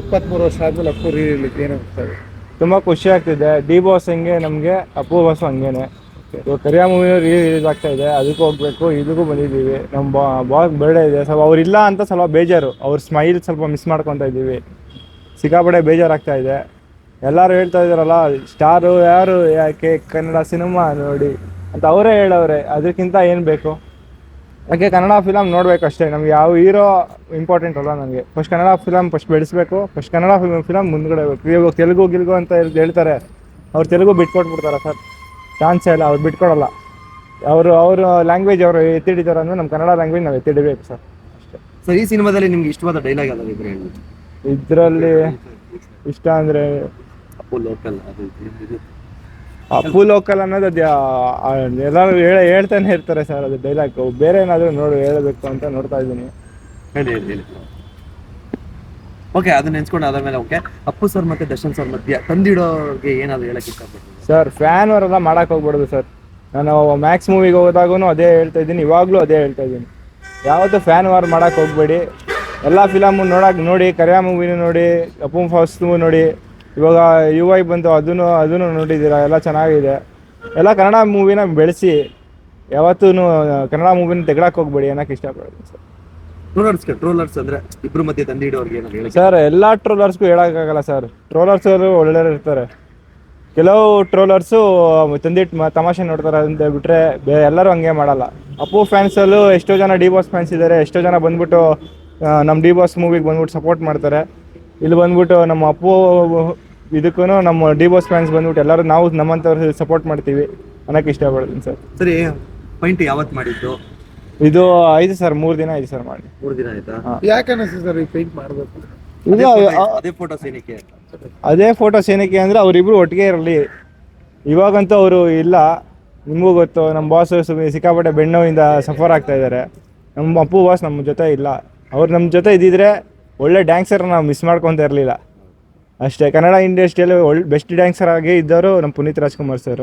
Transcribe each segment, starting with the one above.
ಇಪ್ಪತ್ಮೂರು ವರ್ಷ ಆದ್ಮೇಲೆ ಅಪ್ಪು ರೀಲಿಕ್ಕೆ ರಿಲೀಸ್ ಏನು ಅನ್ಸ್ತದೆ ತುಂಬ ಖುಷಿ ಆಗ್ತಿದೆ. ಡಿ ಬಾಸ್ ಹಂಗೆ? ನಮಗೆ ಅಪ್ಪು ಬಾಸು ಹಂಗೇನೆ. ಇವಾಗ ಕರಿಯ ಮೂವಿ ರೀ ರಿಲೀಸ್ ಆಗ್ತಾ ಇದೆ. ಅದಕ್ಕೂ ಹೋಗ್ಬೇಕು, ಇದಕ್ಕೂ ಬಂದಿದ್ದೀವಿ. ನಮ್ಮ ಬಾಸ್ ಬರ್ಡೇ ಇದೆ. ಸ್ವಲ್ಪ ಅವ್ರಿಲ್ಲ ಅಂತ ಸ್ವಲ್ಪ ಬೇಜಾರು. ಅವ್ರ ಸ್ಮೈಲ್ ಸ್ವಲ್ಪ ಮಿಸ್ ಮಾಡ್ಕೊತಾ ಇದ್ದೀವಿ. ಸಿಕ್ಕಾಪಟ್ಟೆ ಬೇಜಾರಾಗ್ತಾ ಇದೆ. ಎಲ್ಲರೂ ಹೇಳ್ತಾ ಇದ್ದಾರಲ್ಲ ಸ್ಟಾರು ಯಾರು? ಯಾಕೆ? ಕನ್ನಡ ಸಿನಿಮಾ ನೋಡಿ. ಅಂತ ಅವರೇ ಹೇಳವ್ರೆ. ಅದಕ್ಕಿಂತ ಏನು ಬೇಕು? ಯಾಕೆ ಕನ್ನಡ ಫಿಲಮ್ ನೋಡಬೇಕು ಅಷ್ಟೇ ನಮ್ಗೆ ಯಾವ ಹೀರೋ ಇಂಪಾರ್ಟೆಂಟ್ ಅಲ್ಲ ನನಗೆ ಫಸ್ಟ್ ಕನ್ನಡ ಫಿಲಮ್ ಫಸ್ಟ್ ಬೆಳೆಸ್ಬೇಕು ಫಸ್ಟ್ ಕನ್ನಡ ಫಿಲಮ್ ಫಿಲಮ್ ಮುಂದ್ಗಡೆ ಬೇಕು ಇವಾಗ ತೆಲುಗು ಗಿಲ್ಗು ಅಂತ ಹೇಳ್- ಹೇಳ್ತಾರೆ. ಅವ್ರು ತೆಲುಗು ಬಿಟ್ಕೊಟ್ಬಿಡ್ತಾರೆ ಸರ್. ಚಾನ್ಸೇ ಇಲ್ಲ ಅವ್ರು ಬಿಟ್ಕೊಡಲ್ಲ. ಅವರು ಅವ್ರ ಲ್ಯಾಂಗ್ವೇಜ್ ಅವರು ಎತ್ತಿಡಿದ್ದಾರೆ ಅಂದರೆ ನಮ್ಮ ಕನ್ನಡ ಲ್ಯಾಂಗ್ವೇಜ್ ನಾವು ಎತ್ತಿಡಬೇಕು ಸರ್. ಅಷ್ಟೇ. ಸರ್ ಈ ಸಿನಿಮಾದಲ್ಲಿ ನಿಮ್ಗೆ ಇಷ್ಟವಾದ ಡೈಲಾಗ್ ಅಲ್ಲ ಇದ್ರೆ ಇದರಲ್ಲಿ ಇಷ್ಟ ಅಂದರೆ ಅಪ್ಪು ಲೋಕಲ್ ಅನ್ನೋದು ಅದು ಎಲ್ಲರೂ ಹೇಳ ಹೇಳ್ತಾನೆ ಇರ್ತಾರೆ ಸರ್ ಅದು ಡೈಲಾಗ್ ಬೇರೆ ಏನಾದರೂ ನೋಡಿ ಹೇಳಬೇಕು ಅಂತ ನೋಡ್ತಾ ಇದ್ದೀನಿ. ಹೇಳಿ ಹೇಳಿ ಹೇಳಿ. ಓಕೆ ಅದನ್ನ ನೆನ್ಸ್ಕೊಂಡು ಆದ್ಮೇಲೆ ಓಕೆ ಅಪ್ಪು ಸರ್ ಮತ್ತೆ ದರ್ಶನ್ ಸರ್ ಮಧ್ಯ ತಂದಿಡೋರ್ಗೆ ಏನಾದ್ರು ಹೇಳಕ್ ಇಷ್ಟಪಡ್ತೀನಿ ಸರ್ ಫ್ಯಾನ್ ಅವರೆಲ್ಲ ಮಾಡಕ್ ಹೋಗ್ಬಾರ್ದು ಸರ್ ನಾನು ಮ್ಯಾಕ್ಸ್ ಮೂವಿಗೆ ಹೋದಾಗೂ ಅದೇ ಹೇಳ್ತಾ ಇದ್ದೀನಿ ಇವಾಗಲೂ ಅದೇ ಹೇಳ್ತಾ ಇದ್ದೀನಿ. ಯಾವತ್ತೂ ಫ್ಯಾನ್ ವಾರ್ ಮಾಡಕ್ ಹೋಗ್ಬೇಡಿ. ಎಲ್ಲ ಫಿಲಮು ನೋಡಕ್ ನೋಡಿ ಕರ್ಯಾ ಮೂವಿನೂ ನೋಡಿ ಅಪ್ಪು ಫಸ್ಟ್ ನೋಡಿ ಇವಾಗ ಯು ಐ ಬಂತು ಅದನ್ನು ಅದನ್ನು ನೋಡಿದ್ದೀರಾ? ಎಲ್ಲ ಚೆನ್ನಾಗಿದೆ. ಎಲ್ಲ ಕನ್ನಡ ಮೂವಿನ ಬೆಳೆಸಿ ಯಾವತ್ತೂ ಕನ್ನಡ ಮೂವಿನ ತೆಗಡಕ್ಕೆ ಹೋಗ್ಬೇಡಿ ಅನ್ನೋಕೆ ಇಷ್ಟಪಡ್ತೀನಿ ಸರ್. ಟ್ರೋಲರ್ಸ್ ಟ್ರೋಲರ್ಸ್ ಅಂದ್ರೆ ಇಬ್ರು ಮಧ್ಯೆ ಸರ್ ಎಲ್ಲ ಟ್ರೋಲರ್ಸ್ಗೂ ಹೇಳೋಕ್ಕಾಗಲ್ಲ ಸರ್. ಟ್ರೋಲರ್ಸ್ ಅವರು ಒಳ್ಳೆಯವ್ರು ಇರ್ತಾರೆ. ಕೆಲವು ಟ್ರೋಲರ್ಸು ತಂದಿಟ್ಟು ತಮಾಷೆ ನೋಡ್ತಾರೆ ಅಂತ ಬಿಟ್ರೆ ಬೇರೆ ಎಲ್ಲರೂ ಹಂಗೆ ಮಾಡಲ್ಲ. ಅಪ್ಪು ಫ್ಯಾನ್ಸಲ್ಲೂ ಎಷ್ಟೋ ಜನ ಡಿ ಬಾಸ್ ಫ್ಯಾನ್ಸ್ ಇದ್ದಾರೆ ಎಷ್ಟೋ ಜನ ಬಂದ್ಬಿಟ್ಟು ನಮ್ಮ ಡಿ ಬಾಸ್ ಮೂವಿಗೆ ಬಂದ್ಬಿಟ್ಟು ಸಪೋರ್ಟ್ ಮಾಡ್ತಾರೆ. ಇಲ್ಲಿ ಬಂದ್ಬಿಟ್ಟು ನಮ್ಮ ಅಪ್ಪು ಇದಕ್ಕೂ ನಮ್ಮ ಡಿ ಬಾಸ್ ಫ್ಯಾನ್ಸ್ ಬಂದ್ಬಿಟ್ಟು ಎಲ್ಲರೂ ನಾವು ನಮ್ಮಂಥವ್ರು ಸಪೋರ್ಟ್ ಮಾಡ್ತೀವಿ ಅನ್ನೋಕೆ ಇಷ್ಟಪಡ್ತೀನಿ ಸರ್. ಸರಿ ಪಾಯಿಂಟ್ ಯಾವತ್ತು ಮಾಡಿದ್ದು? ಇದು ಐದು ಸರ್ ಮೂರು ದಿನ ಐದು ಸರ್ ಮಾಡಿ. ಮೂರು ದಿನ ಆಯ್ತಾ? ಯಾಕೆ ಅನಿಸ್ತು ಸರ್ ಈ ಪೇಂಟ್ ಮಾಡಬೇಕು? ಅದೇ ಇದು ಫೋಟೋಸ್ ಏನಕ್ಕೆ ಅದೇ ಫೋಟೋಸ್ ಏನಕ್ಕೆ ಅಂದರೆ ಅವರಿಬ್ರು ಒಟ್ಟಿಗೆ ಇರಲಿ. ಇವಾಗಂತೂ ಅವರು ಇಲ್ಲ. ನಿಮಗೂ ಗೊತ್ತು ನಮ್ಮ ಬಾಸ್ ಸಿಕ್ಕಾಪಟ್ಟೆ ಬೆನ್ನೋವಿಂದ ಸಫರ್ ಆಗ್ತಾ ಇದ್ದಾರೆ ನಮ್ಮ ಅಪ್ಪು ಬಾಸ್ ನಮ್ಮ ಜೊತೆ ಇಲ್ಲ. ಅವ್ರು ನಮ್ಮ ಜೊತೆ ಇದ್ದಿದ್ರೆ ಒಳ್ಳೆ ಡ್ಯಾನ್ಸರ್ ನಾವು ಮಿಸ್ ಮಾಡ್ಕೊಂತ ಇರಲಿಲ್ಲ. ಅಷ್ಟೇ. ಕನ್ನಡ ಇಂಡಸ್ಟ್ರಿಯಲ್ಲಿ ಒಳ್ಳೆ ಬೆಸ್ಟ್ ಡ್ಯಾನ್ಸರ್ ಆಗಿ ಇದ್ದವರು ನಮ್ಮ ಪುನೀತ್ ರಾಜ್ಕುಮಾರ್ ಸರ್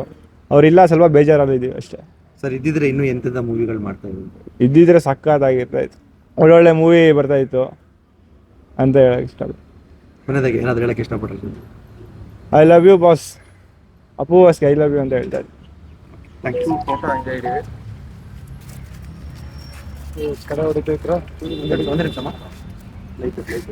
ಅವರಿಲ್ಲ ಸ್ವಲ್ಪ ಬೇಜಾರಲ್ಲಿದ್ದೀವಿ ಅಷ್ಟೇ. ಸರ್ ಇದ್ದಿದ್ರೆ ಇನ್ನೂ ಎಂತೆಂಥ ಮೂವಿಗಳು ಮಾಡ್ತಾ ಇದ್ರು? ಇದ್ದಿದ್ರೆ ಸಕ್ಕತ್ತಾಗಿರ್ತಾಯಿತ್ತು ಒಳ್ಳೊಳ್ಳೆ ಮೂವಿ ಬರ್ತಾ ಇತ್ತು ಅಂತ ಹೇಳಕ್ಕೆ ಇಷ್ಟ ಮನೆದಾಗೆ ಏನಾದ್ರು ಹೇಳಕ್ಕೆ ಇಷ್ಟಪಡ್ರಿ I love you boss Appu ಬಾಸ್ಗೆ I love you ಅಂತ ಹೇಳ್ತಾ ಇದ್ದೆ ಥ್ಯಾಂಕ್ ಯು ಫೋಟೋ ಹಂಗೆ ಇದೀವಿ ಕಡೆ ಹೊಡಿತೈತ್ರ ಒಂದು ನಿಮಿಷ ಲೈಟ್ ಲೈಟ್